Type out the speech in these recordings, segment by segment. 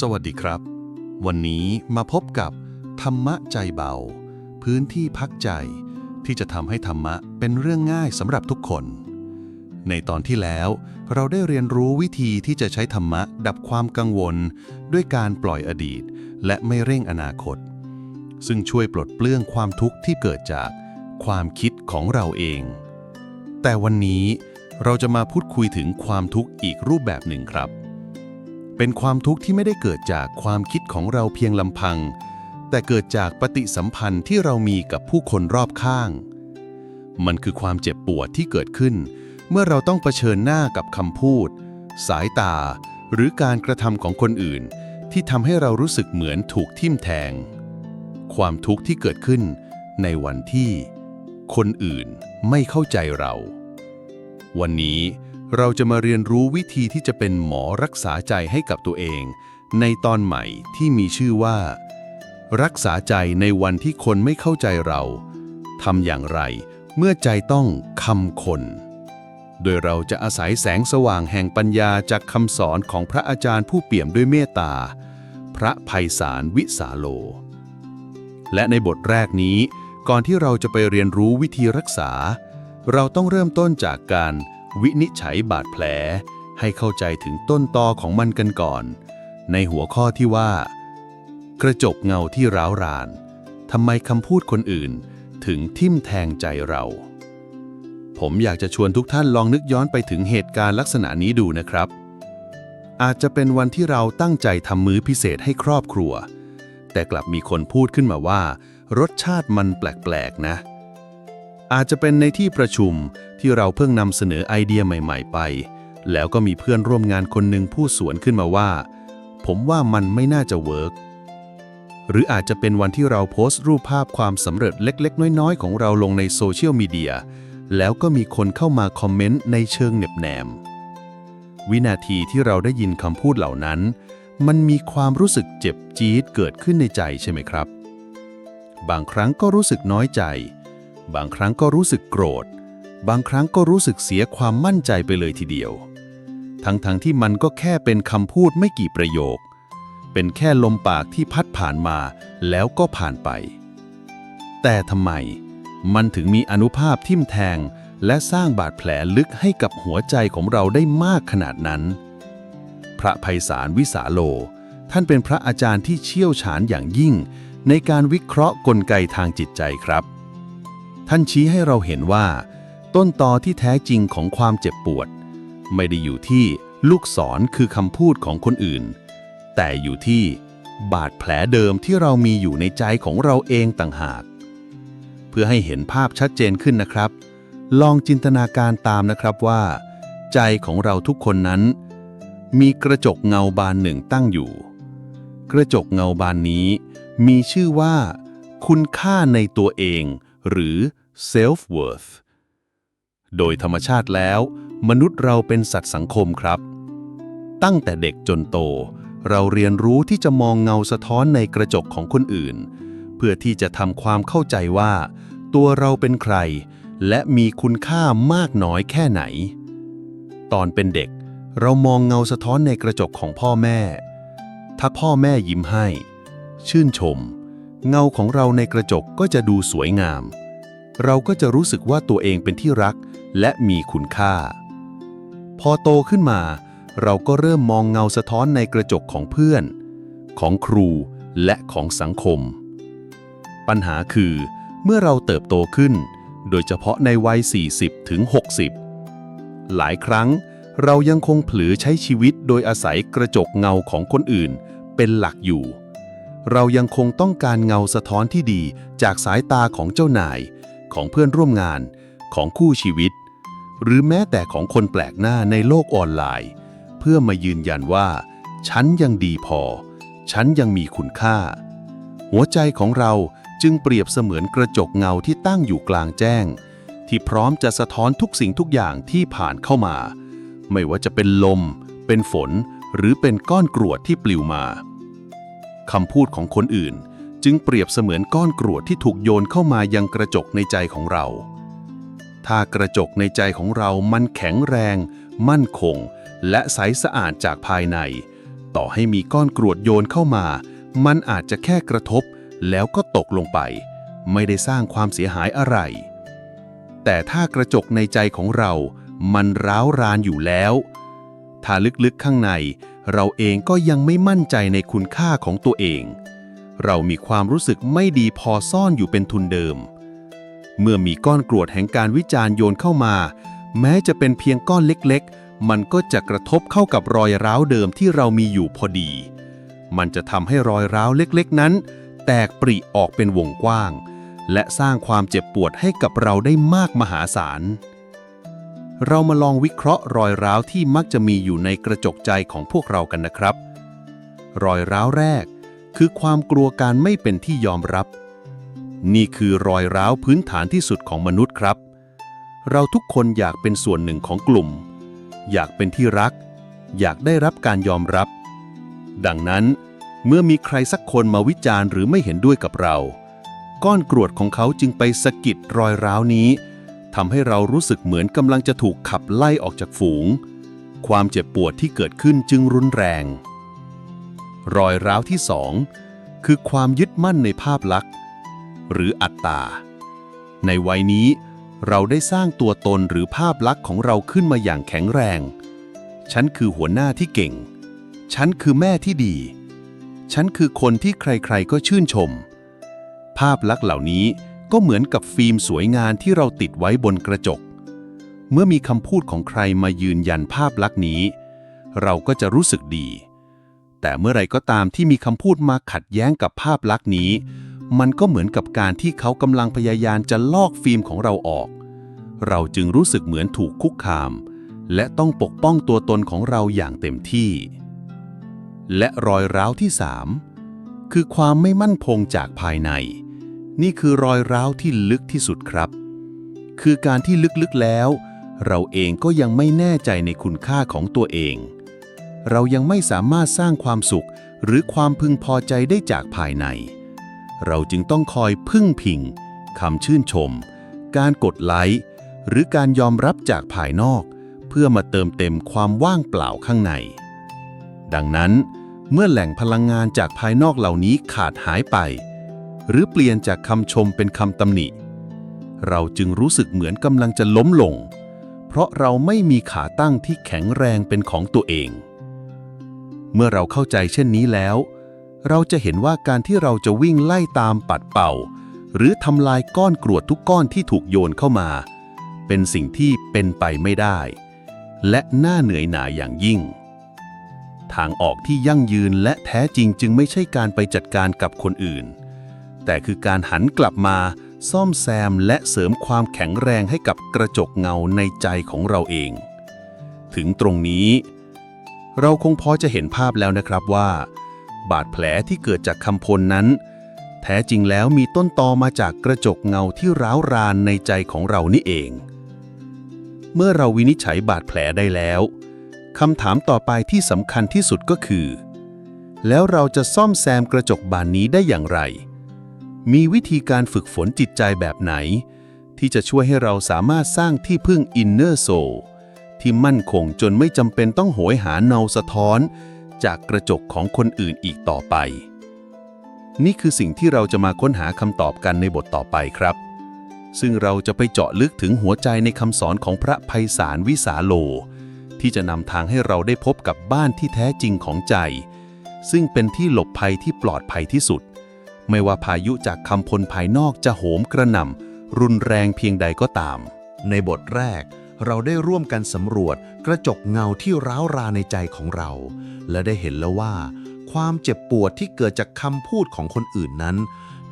สวัสดีครับ วันนี้มาพบกับธรรมะใจเบา พื้นที่พักใจ ที่จะทำให้ธรรมะเป็นเรื่องง่ายสำหรับทุกคน ในตอนที่แล้วเราได้เรียนรู้วิธีที่จะใช้ธรรมะดับความกังวล ด้วยการปล่อยอดีต และไม่เร่งอนาคต ซึ่งช่วยปลดเปลื้องความทุกข์ที่เกิดจากความคิดของเราเอง แต่วันนี้เราจะมาพูดคุยถึงความทุกข์อีกรูปแบบหนึ่งครับ เป็นความทุกข์ที่ไม่ได้เกิดจากความคิดของเราเพียงลำพัง แต่เกิดจากปฏิสัมพันธ์ที่เรามีกับผู้คนรอบข้าง มันคือความเจ็บปวดที่เกิดขึ้น เมื่อเราต้องเผชิญหน้ากับคำพูด สายตา หรือการกระทำของคนอื่น ที่ทำให้เรารู้สึกเหมือนถูกทิ่มแทง ความทุกข์ที่เกิดขึ้นในวันที่ คนอื่นไม่เข้าใจเรา วันนี้ เราจะมาเรียนรู้วิธีที่จะเป็นหมอรักษาใจให้กับตัวเอง ในตอนใหม่ที่มีชื่อว่า รักษาใจในวันที่คนไม่เข้าใจเราทำอย่างไร เมื่อใจต้องคำคน โดยเราจะอาศัยแสงสว่างแห่งปัญญาจากคำสอนของพระอาจารย์ผู้เปี่ยมด้วยเมตตา พระภัยสารวิสาโล และในบทแรกนี้ ก่อนที่เราจะไปเรียนรู้วิธีรักษา เราต้องเริ่มต้นจากการ วินิจฉัยบาดแผล ให้เข้าใจถึงต้นตอของมันกันก่อน ในหัวข้อที่ว่า กระจกเงาที่ร้าวรานทำไมคำพูดคนอื่นถึงทิ่มแทงใจเรา ผมอยากจะชวนทุกท่านลองนึกย้อนไปถึงเหตุการณ์ลักษณะนี้ดูนะครับ อาจจะเป็นวันที่เราตั้งใจทำมื้อพิเศษให้ครอบครัว แต่กลับมีคนพูดขึ้นมาว่า รสชาติมันแปลกๆนะ อาจจะเป็นในที่ประชุมที่เราเพิ่งนำเสนอไอเดียใหม่ ๆ ไป แล้วก็มีเพื่อนร่วมงานคนหนึ่งพูดสวนขึ้นมาว่า ผมว่ามันไม่น่าจะเวิร์กหรืออาจจะเป็นวันที่เราโพสต์รูปภาพความสำเร็จเล็ก ๆ น้อย ๆ ของเราลงในโซเชียลมีเดียแล้วก็มีคนเข้ามาคอมเมนต์ในเชิงเหน็บแนม วินาทีที่เราได้ยินคำพูดเหล่านั้น มันมีความรู้สึกเจ็บจี๊ดเกิดขึ้นในใจใช่ไหมครับ บางครั้งก็รู้สึกน้อยใจ บางครั้งก็รู้สึกโกรธ บางครั้งก็รู้สึกเสียความมั่นใจไปเลยทีเดียว ทั้งๆทที่มันก็แค่เป็นคำพูดไม่กี่ประโยค เป็นแค่ลมปากที่พัดผ่านมาแล้วก็ผ่านไป แต่ทำไม มันถึงมีอนุภาพทิ่มแทง และสร้างบาดแผลลึกให้กับหัวใจของเราได้มากขนาดนั้น พระภัยสารวิสาโล ท่านเป็นพระอาจารย์ที่เชี่ยวชาญอย่างยิ่ง ในการวิเคราะห์กลไกทางจิตใจครับ ท่านชี้ให้เราเห็นว่า ต้นตอที่แท้จริงของความเจ็บปวด ไม่ได้อยู่ที่ลูกศรคือคำพูดของคนอื่น แต่อยู่ที่บาดแผลเดิมที่เรามีอยู่ในใจของเราเองต่างหาก เพื่อให้เห็นภาพชัดเจนขึ้นนะครับ ลองจินตนาการตามนะครับว่า ใจของเราทุกคนนั้น มีกระจกเงาบานหนึ่งตั้งอยู่ กระจกเงาบานนี้ มีชื่อว่า คุณค่าในตัวเอง หรือ self worth โดยธรรมชาติแล้ว มนุษย์เราเป็นสัตว์สังคมครับ ตั้งแต่เด็กจนโต เราเรียนรู้ที่จะมองเงาสะท้อนในกระจกของคนอื่น เพื่อที่จะทำความเข้าใจว่า ตัวเราเป็นใคร และมีคุณค่ามากน้อยแค่ไหน ตอนเป็นเด็ก เรามองเงาสะท้อนในกระจกของพ่อแม่ ถ้าพ่อแม่ยิ้มให้ ชื่นชม เงาของเราในกระจกก็จะดูสวยงาม เราก็จะรู้สึกว่าตัวเองเป็นที่รักและมีคุณค่า พอโตขึ้นมา เราก็เริ่มมองเงาสะท้อนในกระจกของเพื่อน ของครูและของสังคม ปัญหาคือ เมื่อเราเติบโตขึ้น โดยเฉพาะในวัย 40 ถึง 60 หลายครั้งเรายังคงเผลอใช้ชีวิตโดยอาศัยกระจกเงาของคนอื่นเป็นหลักอยู่ เรายังคงต้องการเงาสะท้อนที่ดีจากสายตาของเจ้านาย ของเพื่อนร่วมงาน ของคู่ชีวิต หรือแม้แต่ของคนแปลกหน้าในโลกออนไลน์ เพื่อมายืนยันว่า ฉันยังดีพอ ฉันยังมีคุณค่า หัวใจของเราจึงเปรียบเสมือนกระจกเงาที่ตั้งอยู่กลางแจ้ง ที่พร้อมจะสะท้อนทุกสิ่งทุกอย่างที่ผ่านเข้ามา ไม่ว่าจะเป็นลม เป็นฝน หรือเป็นก้อนกรวดที่ปลิวมา คำพูดของคนอื่น จึงเปรียบเสมือนก้อนกรวดที่ถูกโยนเข้ามายังกระจกในใจของเรา ถ้ากระจกในใจของเรามันแข็งแรง มั่นคง และใสสะอาดจากภายใน ต่อให้มีก้อนกรวดโยนเข้ามา มันอาจจะแค่กระทบ แล้วก็ตกลงไป ไม่ได้สร้างความเสียหายอะไร แต่ถ้ากระจกในใจของเรา มันร้าวรานอยู่แล้ว ถ้าลึกๆข้างใน เราเองก็ยังไม่มั่นใจในคุณค่าของตัวเอง เรามีความรู้สึกไม่ดีพอซ่อนอยู่เป็นทุนเดิม เมื่อมีก้อนกรวดแห่งการวิจารณ์โยนเข้ามา แม้จะเป็นเพียงก้อนเล็กๆ มันก็จะกระทบเข้ากับรอยร้าวเดิมที่เรามีอยู่พอดี มันจะทำให้รอยร้าวเล็กๆ นั้น แตกปริออกเป็นวงกว้าง และสร้างความเจ็บปวดให้กับเราได้มากมหาศาล เรามาลองวิเคราะห์รอยร้าวที่มักจะมีอยู่ในกระจกใจของพวกเรากันนะครับ รอยร้าวแรก คือความกลัวการไม่เป็นที่ยอมรับ นี่คือรอยร้าวพื้นฐานที่สุดของมนุษย์ครับ เราทุกคนอยากเป็นส่วนหนึ่งของกลุ่ม อยากเป็นที่รัก อยากได้รับการยอมรับ ดังนั้น เมื่อมีใครสักคนมาวิจารณ์หรือไม่เห็นด้วยกับเรา ก้อนกรวดของเขาจึงไปสะกิดรอยร้าวนี้ ทำให้เรารู้สึกเหมือนกำลังจะถูกขับไล่ออกจากฝูง ความเจ็บปวดที่เกิดขึ้นจึงรุนแรง รอยร้าวที่สองคือความยึดมั่นในภาพลักษณ์ หรืออัตตา ในวัยนี้เราได้สร้างตัวตนหรือภาพลักษณ์ของเราขึ้นมาอย่างแข็งแรง ฉันคือหัวหน้าที่เก่ง ฉันคือแม่ที่ดี ฉันคือคนที่ใครๆก็ชื่นชม ภาพลักษณ์เหล่านี้ ก็เหมือนกับฟิล์มสวยงามที่เราติดไว้บนกระจก เมื่อมีคำพูดของใครมายืนยันภาพลักษณ์นี้ เราก็จะรู้สึกดี แต่เมื่อไรก็ตามที่มีคำพูดมาขัดแย้งกับภาพลักษณ์นี้ มันก็เหมือนกับการที่เขากำลังพยายามจะลอกฟิล์มของเราออก เราจึงรู้สึกเหมือนถูกคุกคาม และต้องปกป้องตัวตนของเราอย่างเต็มที่ และรอยร้าวที่3คือความไม่มั่นคงจากภายใน นี่คือรอยร้าวที่ลึกที่สุดครับ คือการที่ลึกๆแล้ว เราเองก็ยังไม่แน่ใจในคุณค่าของตัวเอง เรายังไม่สามารถสร้างความสุขหรือความพึงพอใจได้จากภายใน เราจึงต้องคอยพึ่งพิงคำชื่นชม การกดไลค์หรือการยอมรับจากภายนอก เพื่อมาเติมเต็มความว่างเปล่าข้างใน ดังนั้น เมื่อแหล่งพลังงานจากภายนอกเหล่านี้ขาดหายไป หรือเปลี่ยนจากคำชมเป็นคำตำหนิ เราจึงรู้สึกเหมือนกำลังจะล้มลง เพราะเราไม่มีขาตั้งที่แข็งแรงเป็นของตัวเอง เมื่อเราเข้าใจเช่นนี้แล้ว เราจะเห็นว่าการที่เราจะวิ่งไล่ตามปัดเป่า หรือทำลายก้อนกรวดทุกก้อนที่ถูกโยนเข้ามา เป็นสิ่งที่เป็นไปไม่ได้ และน่าเหนื่อยหน่ายอย่างยิ่งทางออกที่ยั่งยืนและแท้จริงจึงไม่ใช่การไปจัดการกับคนอื่น แต่คือการหันกลับมาซ่อมแซมและเสริมความแข็งแรงให้กับกระจกเงาในใจของเราเอง ถึงตรงนี้ เราคงพอจะเห็นภาพแล้วนะครับว่า บาดแผลที่เกิดจากคำพลนั้น แท้จริงแล้วมีต้นตอมาจากกระจกเงาที่ร้าวรานในใจของเรานี่เอง เมื่อเราวินิจฉัยบาดแผลได้แล้วคำถามต่อไปที่สำคัญที่สุดก็คือ แล้วเราจะซ่อมแซมกระจกบานนี้ได้อย่างไร มีวิธีการฝึกฝนจิตใจแบบไหน ที่จะช่วยให้เราสามารถสร้างที่พึ่ง Inner Soul ที่มั่นคงจนไม่จำเป็นต้องโหยหาเนาสะท้อน จากกระจกของคนอื่นอีกต่อไป นี่คือสิ่งที่เราจะมาค้นหาคำตอบกันในบทต่อไปครับ ซึ่งเราจะไปเจาะลึกถึงหัวใจในคำสอนของพระไพศาลวิสาโล ที่จะนำทางให้เราได้พบกับบ้านที่แท้จริงของใจ ซึ่งเป็นที่หลบภัยที่ปลอดภัยที่สุด ไม่ว่าพายุจากคำพลภายนอกจะโหมกระหน่ำรุนแรงเพียงใดก็ตาม ในบทแรก เราได้ร่วมกันสำรวจกระจกเงาที่ร้าวราในใจของเรา และได้เห็นแล้วว่า ความเจ็บปวดที่เกิดจากคำพูดของคนอื่นนั้น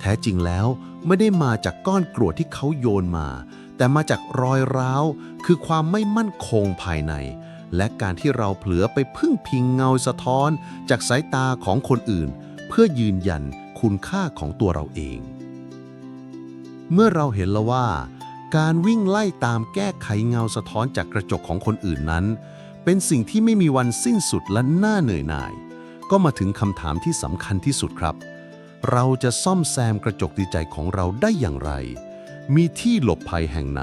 แท้จริงแล้วไม่ได้มาจากก้อนกรวดที่เขาโยนมา แต่มาจากรอยร้าว คือความไม่มั่นคงภายใน และการที่เราเผลอไปพึ่งพิงเงาสะท้อน จากสายตาของคนอื่น เพื่อยืนยัน คุณค่าของตัวเราเอง เมื่อเราเห็นแล้วว่า การวิ่งไล่ตามแก้ไขเงาสะท้อนจากกระจกของคนอื่นนั้น เป็นสิ่งที่ไม่มีวันสิ้นสุดและน่าเหนื่อยหน่าย ก็มาถึงคำถามที่สำคัญที่สุดครับ เราจะซ่อมแซมกระจกจิตใจของเราได้อย่างไร มีที่หลบภัยแห่งไหน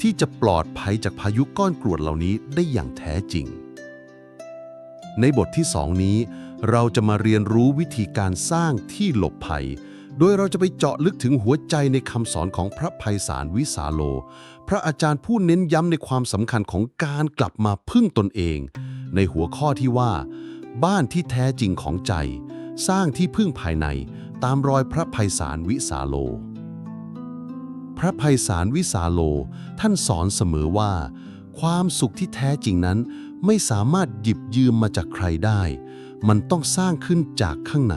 ที่จะปลอดภัยจากพายุก้อนกรวดเหล่านี้ได้อย่างแท้จริง ในบทที่สองนี้ เราจะมาเรียนรู้วิธีการสร้างที่หลบภัย โดยเราจะไปเจาะลึกถึงหัวใจในคำสอนของพระภัยสารวิสาโล พระอาจารย์ผู้เน้นย้ำในความสำคัญของการกลับมาพึ่งตนเอง ในหัวข้อที่ว่า บ้านที่แท้จริงของใจ สร้างที่พึ่งภายใน ตามรอยพระภัยสารวิสาโล พระภัยสารวิสาโล ท่านสอนเสมอว่า ความสุขที่แท้จริงนั้นไม่สามารถหยิบยืมมาจากใครได้ มันต้องสร้างขึ้นจากข้างใน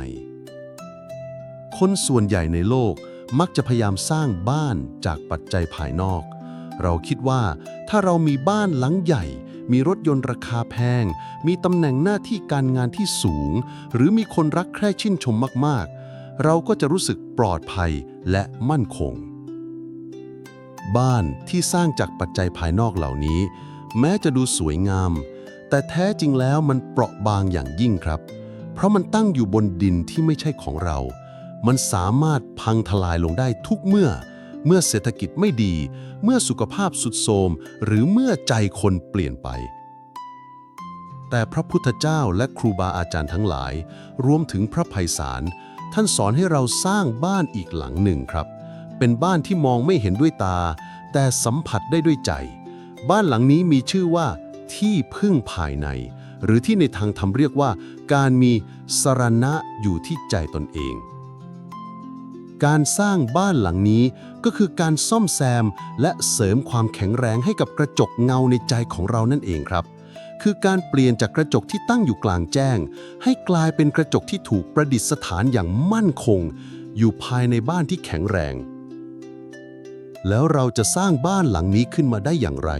คนส่วนใหญ่ในโลกมักจะพยายามสร้างบ้านจากปัจจัยภายนอก เราคิดว่าถ้าเรามีบ้านหลังใหญ่ มีรถยนต์ราคาแพง มีตำแหน่งหน้าที่การงานที่สูง หรือมีคนรักใคร่ชื่นชมมากๆ เราก็จะรู้สึกปลอดภัยและมั่นคง บ้านที่สร้างจากปัจจัยภายนอกเหล่านี้ แม้จะดูสวยงาม แต่แท้จริงแล้วมันเปราะบางอย่างยิ่งครับ เพราะมันตั้งอยู่บนดินที่ไม่ใช่ของเรา มันสามารถพังทลายลงได้ทุกเมื่อ เมื่อเศรษฐกิจไม่ดี เมื่อสุขภาพสุดโทรมหรือเมื่อใจคนเปลี่ยนไป แต่พระพุทธเจ้าและครูบาอาจารย์ทั้งหลาย รวมถึงพระภัยสารท่านสอนให้เราสร้างบ้านอีกหลังหนึ่งครับ เป็นบ้านที่มองไม่เห็นด้วยตา แต่สัมผัสได้ด้วยใจ บ้านหลังนี้มีชื่อว่า ที่พึ่งภายใน หรือที่ในทางธรรมเรียกว่า การมีสรณะอยู่ที่ใจตนเอง การสร้างบ้านหลังนี้ก็คือการซ่อมแซมและเสริมความแข็งแรงให้กับกระจกเงาในใจของเรานั่นเองครับ คือการเปลี่ยนจากกระจกที่ตั้งอยู่กลางแจ้ง ให้กลายเป็นกระจกที่ถูกประดิษฐานอย่างมั่นคง อยู่ภายในบ้านที่แข็งแรงแล้วเราจะสร้างบ้านหลังนี้ขึ้นมาได้อย่างไร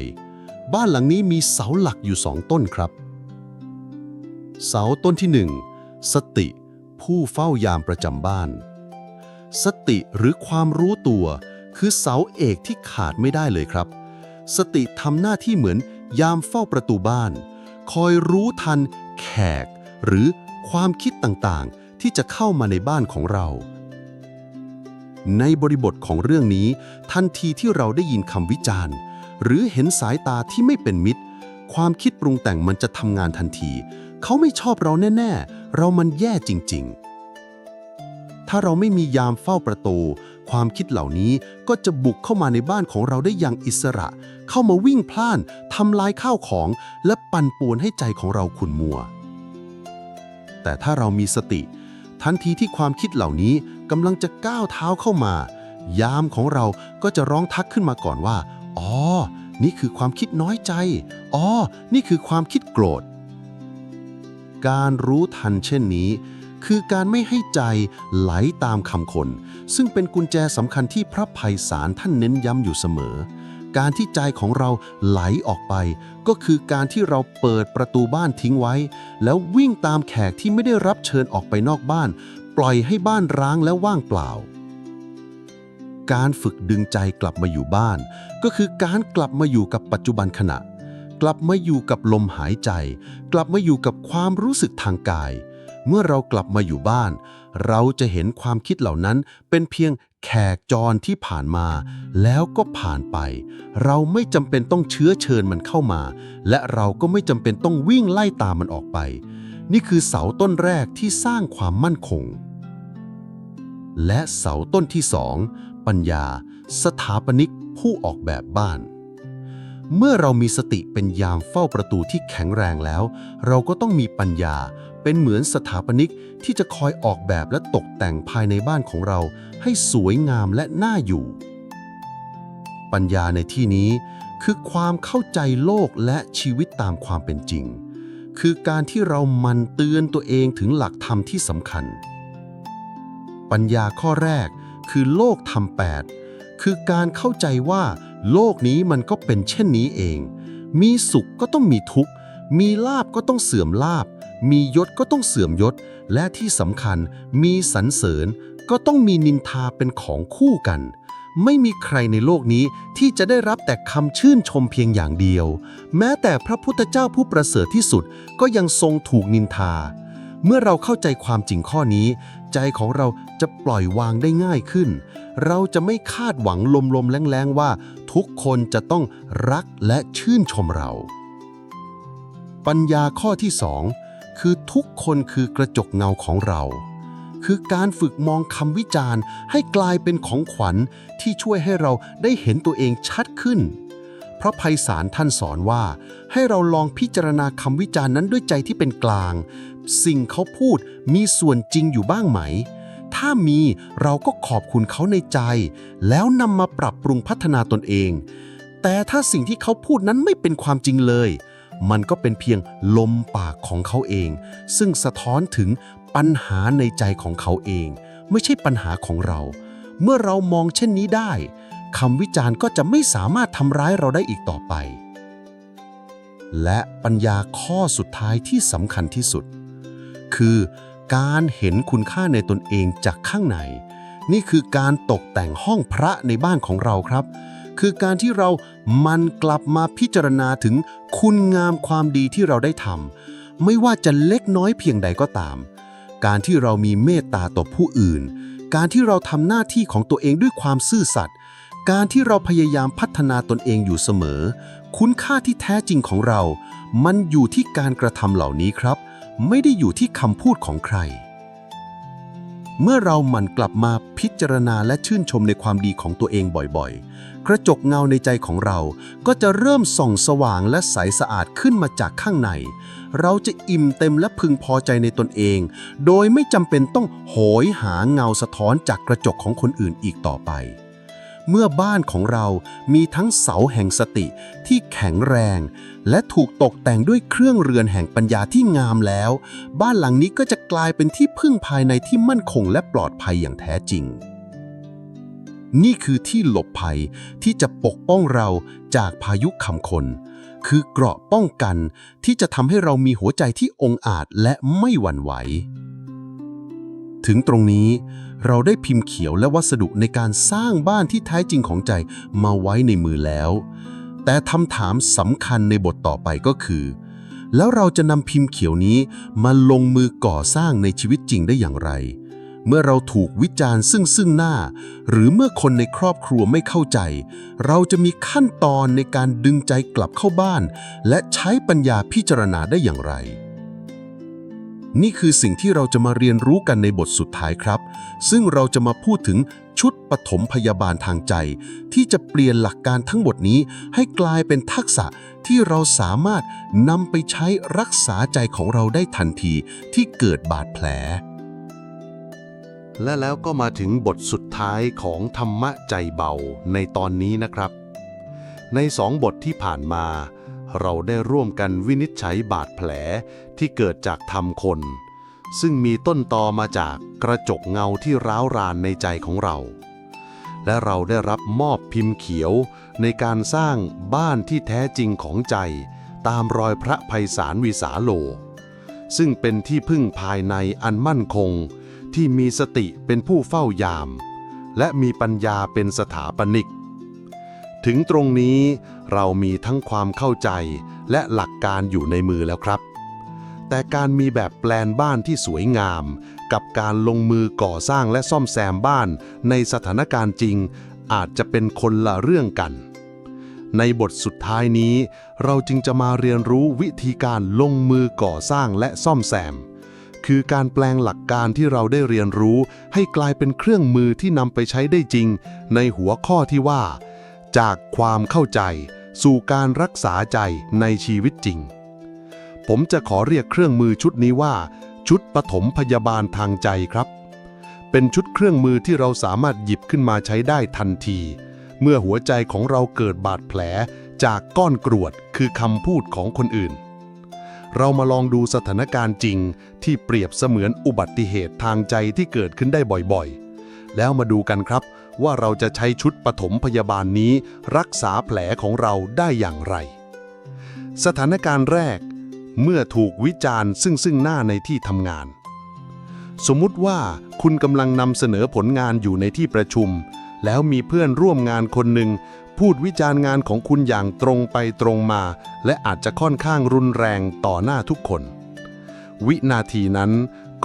บ้านหลังนี้มีเสาหลักอยู่สองต้นครับ เสาต้นที่หนึ่งสติ ผู้เฝ้ายามประจำบ้าน สติหรือความรู้ตัว คือเสาเอกที่ขาดไม่ได้เลยครับ สติทำหน้าที่เหมือนยามเฝ้าประตูบ้าน คอยรู้ทัน แขก หรือความคิดต่างๆ ที่จะเข้ามาในบ้านของเรา ในบริบทของเรื่องนี้ ทันทีที่เราได้ยินคำวิจารณ์ หรือเห็นสายตาที่ไม่เป็นมิตร ความคิดปรุงแต่งมันจะทำงานทันที เขาไม่ชอบเราแน่ ๆ เรามันแย่จริง ๆ ถ้าเราไม่มียามเฝ้าประตู ความคิดเหล่านี้ก็จะบุกเข้ามาในบ้านของเราได้อย่างอิสระ เข้ามาวิ่งพล่านทำลายข้าวของ และปั่นป่วนให้ใจของเราขุ่นมัว แต่ถ้าเรามีสติ ทันทีที่ความคิดเหล่านี้กำลังจะก้าวเท้าเข้ามา ยามของเราก็จะร้องทักขึ้นมาก่อนว่า อ๋อ นี่คือความคิดน้อยใจ อ๋อ นี่คือความคิดโกรธ การรู้ทันเช่นนี้ คือการไม่ให้ใจไหลตามคำคน ซึ่งเป็นกุญแจสำคัญที่พระภัยสารท่านเน้นย้ำอยู่เสมอ การที่ใจของเราไหลออกไป ก็คือการที่เราเปิดประตูบ้านทิ้งไว้ แล้ววิ่งตามแขกที่ไม่ได้รับเชิญออกไปนอกบ้าน ปล่อยให้บ้านร้างและว่างเปล่า การฝึกดึงใจกลับมาอยู่บ้าน ก็คือการกลับมาอยู่กับปัจจุบันขณะ กลับมาอยู่กับลมหายใจ กลับมาอยู่กับความรู้สึกทางกาย เมื่อเรากลับมาอยู่บ้าน เราจะเห็นความคิดเหล่านั้นเป็นเพียงแขกจรที่ผ่านมา แล้วก็ผ่านไป เราไม่จำเป็นต้องเชื้อเชิญมันเข้ามา และเราก็ไม่จำเป็นต้องวิ่งไล่ตามมันออกไป นี่คือเสาต้นแรกที่สร้างความมั่นคงและเสาต้นที่สอง ปัญญา สถาปนิกผู้ออกแบบบ้าน เมื่อเรามีสติเป็นยามเฝ้าประตูที่แข็งแรงแล้ว เราก็ต้องมีปัญญา เป็นเหมือนสถาปนิกที่จะคอยออกแบบและตกแต่งภายในบ้านของเรา ให้สวยงามและน่าอยู่ ปัญญาในที่นี้คือความเข้าใจโลกและชีวิตตามความเป็นจริง คือการที่เรามันเตือนตัวเองถึงหลักธรรมที่สำคัญ ปัญญาข้อแรก คือโลกธรรมแปดคือการเข้าใจว่า โลกนี้มันก็เป็นเช่นนี้เอง มีสุขก็ต้องมีทุกข์ มีลาบก็ต้องเสื่อมลาบ มียศก็ต้องเสื่อมยศ และที่สำคัญมีสรรเสริญ ก็ต้องมีนินทาเป็นของคู่กัน ไม่มีใครในโลกนี้ที่จะได้รับแต่คำชื่นชมเพียงอย่างเดียว แม้แต่พระพุทธเจ้าผู้ประเสริฐที่สุดก็ยังทรงถูกนินทา เมื่อเราเข้าใจความจริงข้อนี้ ใจของเราจะปล่อยวางได้ง่ายขึ้น เราจะไม่คาดหวังลมๆแรงๆว่า ทุกคนจะต้องรักและชื่นชมเรา ปัญญาข้อที่สองคือทุกคนคือกระจกเงาของเรา คือการฝึกมองคำวิจารณ์ ให้กลายเป็นของขวัญที่ช่วยให้เราได้เห็นตัวเองชัดขึ้นเพราะภัยสารท่านสอนว่า ให้เราลองพิจารณาคำวิจารณ์นั้นด้วยใจที่เป็นกลาง สิ่งเขาพูดมีส่วนจริงอยู่บ้างไหม ถ้ามีเราก็ขอบคุณเขาในใจ แล้วนำมาปรับปรุงพัฒนาตนเอง แต่ถ้าสิ่งที่เขาพูดนั้นไม่เป็นความจริงเลย มันก็เป็นเพียงลมปากของเขาเอง ซึ่งสะท้อนถึงปัญหาในใจของเขาเอง ไม่ใช่ปัญหาของเรา เมื่อเรามองเช่นนี้ได้คำวิจารณ์ก็จะไม่สามารถทำร้ายเราได้อีกต่อไป และปัญญาข้อสุดท้ายที่สำคัญที่สุด คือการเห็นคุณค่าในตนเองจากข้างใน นี่คือการตกแต่งห้องพระในบ้านของเราครับ คือการที่เรามันกลับมาพิจารณาถึงคุณงามความดีที่เราได้ทำไม่ว่าจะเล็กน้อยเพียงใดก็ตาม การที่เรามีเมตตาต่อผู้อื่น การที่เราทำหน้าที่ของตัวเองด้วยความซื่อสัตย์การที่เราพยายามพัฒนาตนเองอยู่เสมอ คุณค่าที่แท้จริงของเรา มันอยู่ที่การกระทำเหล่านี้ครับ ไม่ได้อยู่ที่คำพูดของใคร เมื่อเราหมั่นกลับมาพิจารณาและชื่นชมในความดีของตัวเองบ่อยๆ กระจกเงาในใจของเราก็จะเริ่มส่องสว่างและใสสะอาดขึ้นมาจากข้างใน เราจะอิ่มเต็มและพึงพอใจในตนเอง โดยไม่จำเป็นต้องโหยหาเงาสะท้อนจากกระจกของคนอื่นอีกต่อไป เมื่อบ้านของเรามีทั้งเสาแห่งสติที่แข็งแรง และถูกตกแต่งด้วยเครื่องเรือนแห่งปัญญาที่งามแล้ว บ้านหลังนี้ก็จะกลายเป็นที่พึ่งภายในที่มั่นคงและปลอดภัยอย่างแท้จริง นี่คือที่หลบภัยที่จะปกป้องเราจากพายุคำคน คือเกราะป้องกันที่จะทำให้เรามีหัวใจที่องอาจและไม่หวั่นไหว ถึงตรงนี้ เราได้พิมพ์เขียวและวัสดุในการสร้างบ้านที่แท้จริงของใจมาไว้ในมือแล้ว แต่คำถามสำคัญในบทต่อไปก็คือ แล้วเราจะนำพิมพ์เขียวนี้มาลงมือก่อสร้างในชีวิตจริงได้อย่างไร เมื่อเราถูกวิจารณ์ซึ่งซึ่งหน้า หรือเมื่อคนในครอบครัวไม่เข้าใจ เราจะมีขั้นตอนในการดึงใจกลับเข้าบ้าน และใช้ปัญญาพิจารณาได้อย่างไร นี่คือสิ่งที่เราจะมาเรียนรู้กันในบทสุดท้ายครับ ซึ่งเราจะมาพูดถึงชุดปฐมพยาบาลทางใจ ที่จะเปลี่ยนหลักการทั้งหมดนี้ให้กลายเป็นทักษะที่เราสามารถนำไปใช้รักษาใจของเราได้ทันทีที่เกิดบาดแผล และแล้วก็มาถึงบทสุดท้ายของธรรมะใจเบาในตอนนี้นะครับ ในสองบทที่ผ่านมา เราได้ร่วมกันวินิจฉัยบาดแผลที่เกิดจากธรรมคน ซึ่งมีต้นตอมาจากกระจกเงาที่ร้าวรานในใจของเรา และเราได้รับมอบพิมพ์เขียวในการสร้างบ้านที่แท้จริงของใจ ตามรอยพระไพศาลวิสาโล ซึ่งเป็นที่พึ่งภายในอันมั่นคง ที่มีสติเป็นผู้เฝ้ายาม และมีปัญญาเป็นสถาปนิก ถึงตรงนี้ เรามีทั้งความเข้าใจและหลักการอยู่ในมือแล้วครับ แต่การมีแบบแปลนบ้านที่สวยงาม กับการลงมือก่อสร้างและซ่อมแซมบ้าน ในสถานการณ์จริง อาจจะเป็นคนละเรื่องกัน ในบทสุดท้ายนี้ เราจึงจะมาเรียนรู้วิธีการลงมือก่อสร้างและซ่อมแซมคือการแปลงหลักการที่เราได้เรียนรู้ ให้กลายเป็นเครื่องมือที่นำไปใช้ได้จริง ในหัวข้อที่ว่า จากความเข้าใจ สู่การรักษาใจในชีวิตจริง ผมจะขอเรียกเครื่องมือชุดนี้ว่า ชุดปฐมพยาบาลทางใจครับ เป็นชุดเครื่องมือที่เราสามารถหยิบขึ้นมาใช้ได้ทันที เมื่อหัวใจของเราเกิดบาดแผลจากก้อนกรวดคือคำพูดของคนอื่น เรามาลองดูสถานการณ์จริงที่เปรียบเสมือนอุบัติเหตุทางใจที่เกิดขึ้นได้บ่อยๆ แล้วมาดูกันครับ ว่าเราจะใช้ชุดปฐมพยาบาลนี้รักษาแผลของเราได้อย่างไร สถานการณ์แรก เมื่อถูกวิจารณ์ซึ่งซึ่งหน้าในที่ทำงาน สมมุติว่าคุณกำลังนำเสนอผลงานอยู่ในที่ประชุม แล้วมีเพื่อนร่วมงานคนหนึ่งพูดวิจารณ์งานของคุณอย่างตรงไปตรงมา และอาจจะค่อนข้างรุนแรงต่อหน้าทุกคน วินาทีนั้น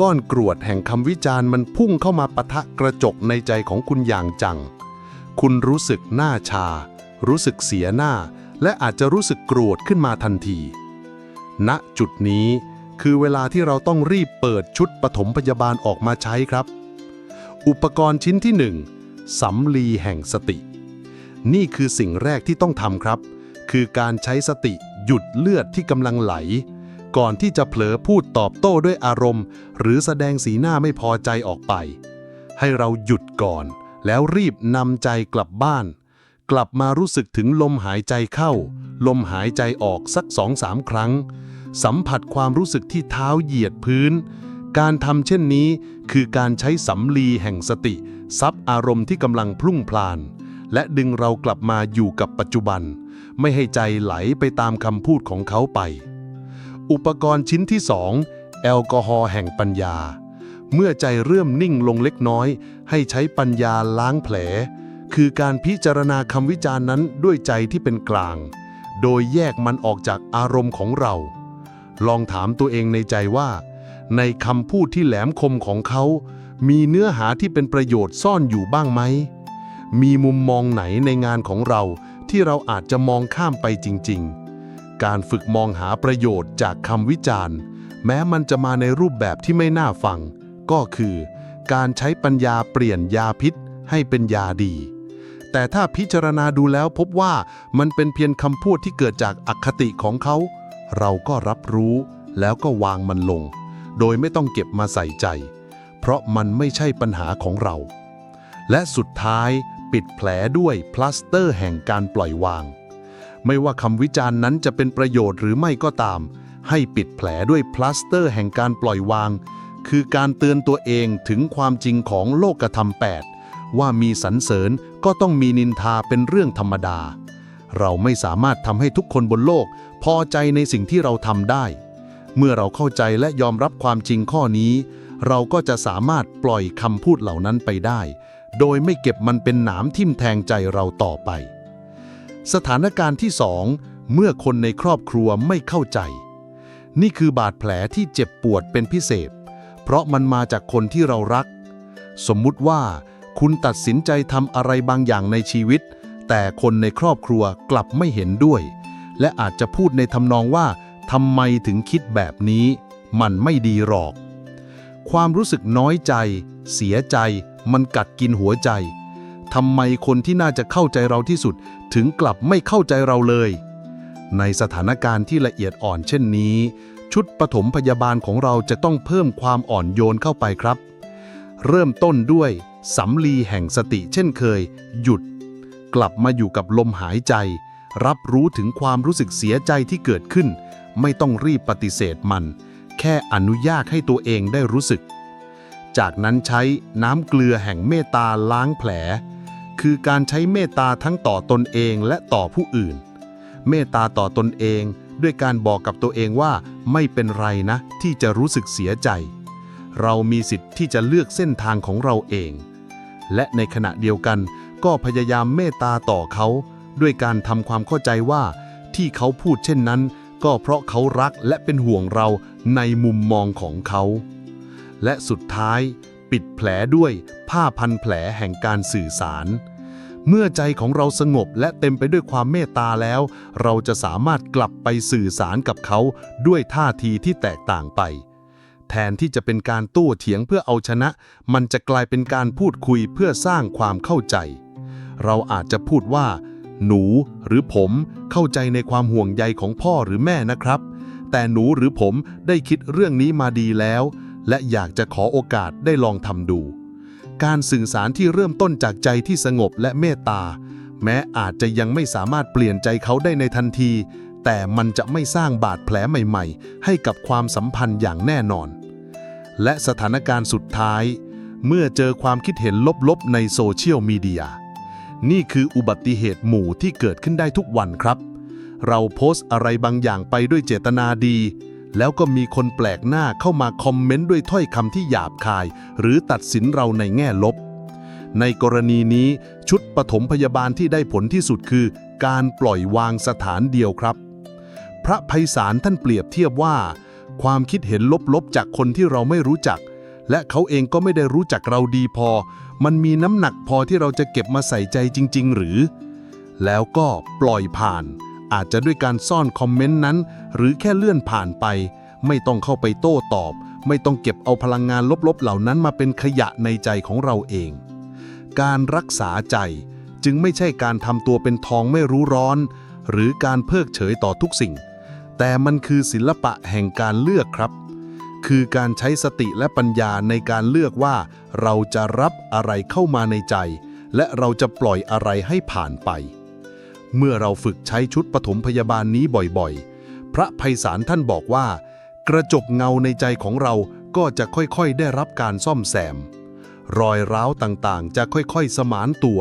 ก้อนกรวดแห่งคำวิจารณ์มันพุ่งเข้ามาปะทะกระจกในใจของคุณอย่างจัง คุณรู้สึกหน้าชา รู้สึกเสียหน้า และอาจจะรู้สึกโกรธขึ้นมาทันที ณจุดนี้คือเวลาที่เราต้องรีบเปิดชุดปฐมพยาบาลออกมาใช้ครับ อุปกรณ์ชิ้นที่ 1สำลีแห่งสติ นี่คือสิ่งแรกที่ต้องทำครับ คือการใช้สติหยุดเลือดที่กำลังไหล ก่อนที่จะเผลอพูดตอบโต้ด้วยอารมณ์ หรือแสดงสีหน้าไม่พอใจออกไป ให้เราหยุดก่อน แล้วรีบนำใจกลับบ้าน กลับมารู้สึกถึงลมหายใจเข้า ลมหายใจออกสักสองสามครั้ง สัมผัสความรู้สึกที่เท้าเหยียดพื้น การทำเช่นนี้คือการใช้สำลีแห่งสติ ซับอารมณ์ที่กำลังพลุ่งพล่านและดึงเรากลับมาอยู่กับปัจจุบัน ไม่ให้ใจไหลไปตามคำพูดของเขาไป อุปกรณ์ชิ้นที่ 2 แอลกอฮอล์แห่งปัญญา เมื่อใจเริ่มนิ่งลงเล็กน้อย ให้ใช้ปัญญาล้างแผล คือการพิจารณาคำวิจารณ์นั้นด้วยใจที่เป็นกลาง โดยแยกมันออกจากอารมณ์ของเรา ลองถามตัวเองในใจว่า ในคำพูดที่แหลมคมของเขา มีเนื้อหาที่เป็นประโยชน์ซ่อนอยู่บ้างไหม มีมุมมองไหนในงานของเราที่เราอาจจะมองข้ามไปจริง ๆ การฝึกมองหาประโยชน์จากคำวิจารณ์ แม้มันจะมาในรูปแบบที่ไม่น่าฟัง ก็คือ การใช้ปัญญาเปลี่ยนยาพิษให้เป็นยาดี แต่ถ้าพิจารณาดูแล้วพบว่ามันเป็นเพียงคำพูดที่เกิดจากอคติของเขา เราก็รับรู้แล้วก็วางมันลง โดยไม่ต้องเก็บมาใส่ใจ เพราะมันไม่ใช่ปัญหาของเรา และสุดท้ายปิดแผลด้วยพลาสเตอร์แห่งการปล่อยวาง ไม่ว่าคำวิจารณ์นั้นจะเป็นประโยชน์หรือไม่ก็ตาม ให้ปิดแผลด้วยพลาสเตอร์แห่งการปล่อยวาง คือการเตือนตัวเองถึงความจริงของโลกธรรมแปดว่ามีสรรเสริญก็ต้องมีนินทาเป็นเรื่องธรรมดา เราไม่สามารถทำให้ทุกคนบนโลก พอใจในสิ่งที่เราทำได้ เมื่อเราเข้าใจและยอมรับความจริงข้อนี้ เราก็จะสามารถปล่อยคำพูดเหล่านั้นไปได้ โดยไม่เก็บมันเป็นหนามทิ่มแทงใจเราต่อไป สถานการณ์ที่สองเมื่อคนในครอบครัวไม่เข้าใจ นี่คือบาดแผลที่เจ็บปวดเป็นพิเศษ เพราะมันมาจากคนที่เรารัก สมมุติว่าคุณตัดสินใจทำอะไรบางอย่างในชีวิต แต่คนในครอบครัวกลับไม่เห็นด้วย และอาจจะพูดในทำนองว่าทำไมถึงคิดแบบนี้ มันไม่ดีหรอก ความรู้สึกน้อยใจ เสียใจ มันกัดกินหัวใจทำไมคนที่น่าจะเข้าใจเราที่สุด ถึงกลับไม่เข้าใจเราเลย ในสถานการณ์ที่ละเอียดอ่อนเช่นนี้ ชุดปฐมพยาบาลของเราจะต้องเพิ่มความอ่อนโยนเข้าไปครับ เริ่มต้นด้วยสำลีแห่งสติเช่นเคย หยุด กลับมาอยู่กับลมหายใจ รับรู้ถึงความรู้สึกเสียใจที่เกิดขึ้น ไม่ต้องรีบปฏิเสธมัน แค่อนุญาตให้ตัวเองได้รู้สึก จากนั้นใช้น้ำเกลือแห่งเมตตาล้างแผล คือการใช้เมตตาทั้งต่อตนเองและต่อผู้อื่น เมตตาต่อตนเองด้วยการบอกกับตัวเองว่าไม่เป็นไรนะที่จะรู้สึกเสียใจ เรามีสิทธิ์ที่จะเลือกเส้นทางของเราเอง และในขณะเดียวกันก็พยายามเมตตาต่อเขา ด้วยการทำความเข้าใจว่า ที่เขาพูดเช่นนั้น ก็เพราะเขารักและเป็นห่วงเราในมุมมองของเขา และสุดท้าย ปิดแผลด้วยผ้าพันแผลแห่งการสื่อสาร เมื่อใจของเราสงบและเต็มไปด้วยความเมตตาแล้ว เราจะสามารถกลับไปสื่อสารกับเขาด้วยท่าทีที่แตกต่างไป แทนที่จะเป็นการโต้เถียงเพื่อเอาชนะ มันจะกลายเป็นการพูดคุยเพื่อสร้างความเข้าใจ เราอาจจะพูดว่า หนูหรือผมเข้าใจในความห่วงใยของพ่อหรือแม่นะครับ แต่หนูหรือผมได้คิดเรื่องนี้มาดีแล้ว และอยากจะขอโอกาสได้ลองทำดู การสื่อสารที่เริ่มต้นจากใจที่สงบและเมตตา แม้อาจจะยังไม่สามารถเปลี่ยนใจเขาได้ในทันที แต่มันจะไม่สร้างบาดแผลใหม่ ๆ ให้กับความสัมพันธ์อย่างแน่นอน และสถานการณ์สุดท้าย เมื่อเจอความคิดเห็นลบๆ ในโซเชียลมีเดีย นี่คืออุบัติเหตุหมู่ที่เกิดขึ้นได้ทุกวันครับ เราโพสต์อะไรบางอย่างไปด้วยเจตนาดี แล้วก็มีคนแปลกหน้าเข้ามาคอมเมนต์ด้วยถ้อยคำที่หยาบคาย หรือตัดสินเราในแง่ลบ ในกรณีนี้ชุดปฐมพยาบาลที่ได้ผลที่สุดคือ การปล่อยวางสถานเดียวครับ พระไพศาลท่านเปรียบเทียบว่า ความคิดเห็นลบๆจากคนที่เราไม่รู้จัก และเขาเองก็ไม่ได้รู้จักเราดีพอ มันมีน้ำหนักพอที่เราจะเก็บมาใส่ใจจริง ๆ หรือ แล้วก็ปล่อยผ่าน อาจจะด้วยการซ่อนคอมเมนต์นั้น หรือแค่เลื่อนผ่านไป ไม่ต้องเข้าไปโต้ตอบ ไม่ต้องเก็บเอาพลังงานลบๆ เหล่านั้นมาเป็นขยะในใจของเราเอง การรักษาใจจึงไม่ใช่การทำตัวเป็นทองไม่รู้ร้อน หรือการเพิกเฉยต่อทุกสิ่ง แต่มันคือศิลปะแห่งการเลือกครับ คือการใช้สติและปัญญาในการเลือกว่า เราจะรับอะไรเข้ามาในใจ และเราจะปล่อยอะไรให้ผ่านไป เมื่อเราฝึกใช้ชุดปฐมพยาบาลนี้บ่อยๆ พระไพศาลท่านบอกว่า กระจกเงาในใจของเราก็จะค่อยๆ ได้รับการซ่อมแซม รอยร้าวต่างๆ จะค่อยๆ สมานตัว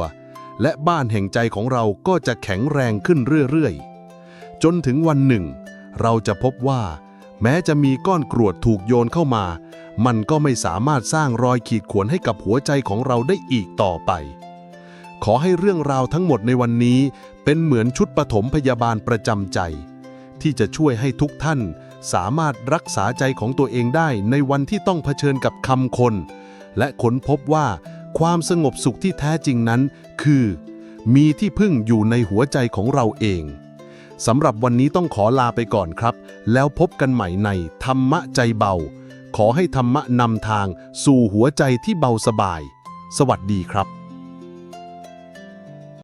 และบ้านแห่งใจของเราก็จะแข็งแรงขึ้นเรื่อยๆ จนถึงวันหนึ่ง เราจะพบว่า แม้จะมีก้อนกรวดถูกโยนเข้ามา มันก็ไม่สามารถสร้างรอยขีดข่วนให้กับหัวใจของเราได้อีกต่อไป ขอให้เรื่องราวทั้งหมดในวันนี้ เป็นเหมือนชุดปฐมพยาบาลประจำใจ ที่จะช่วยให้ทุกท่านสามารถรักษาใจของตัวเองได้ในวันที่ต้องเผชิญกับคำคน และค้นพบว่าความสงบสุขที่แท้จริงนั้น คือ มีที่พึ่งอยู่ในหัวใจของเราเองสำหรับวันนี้ต้องขอลาไปก่อนครับ แล้วพบกันใหม่ในธรรมะใจเบา ขอให้ธรรมะนำทางสู่หัวใจที่เบาสบาย สวัสดีครับ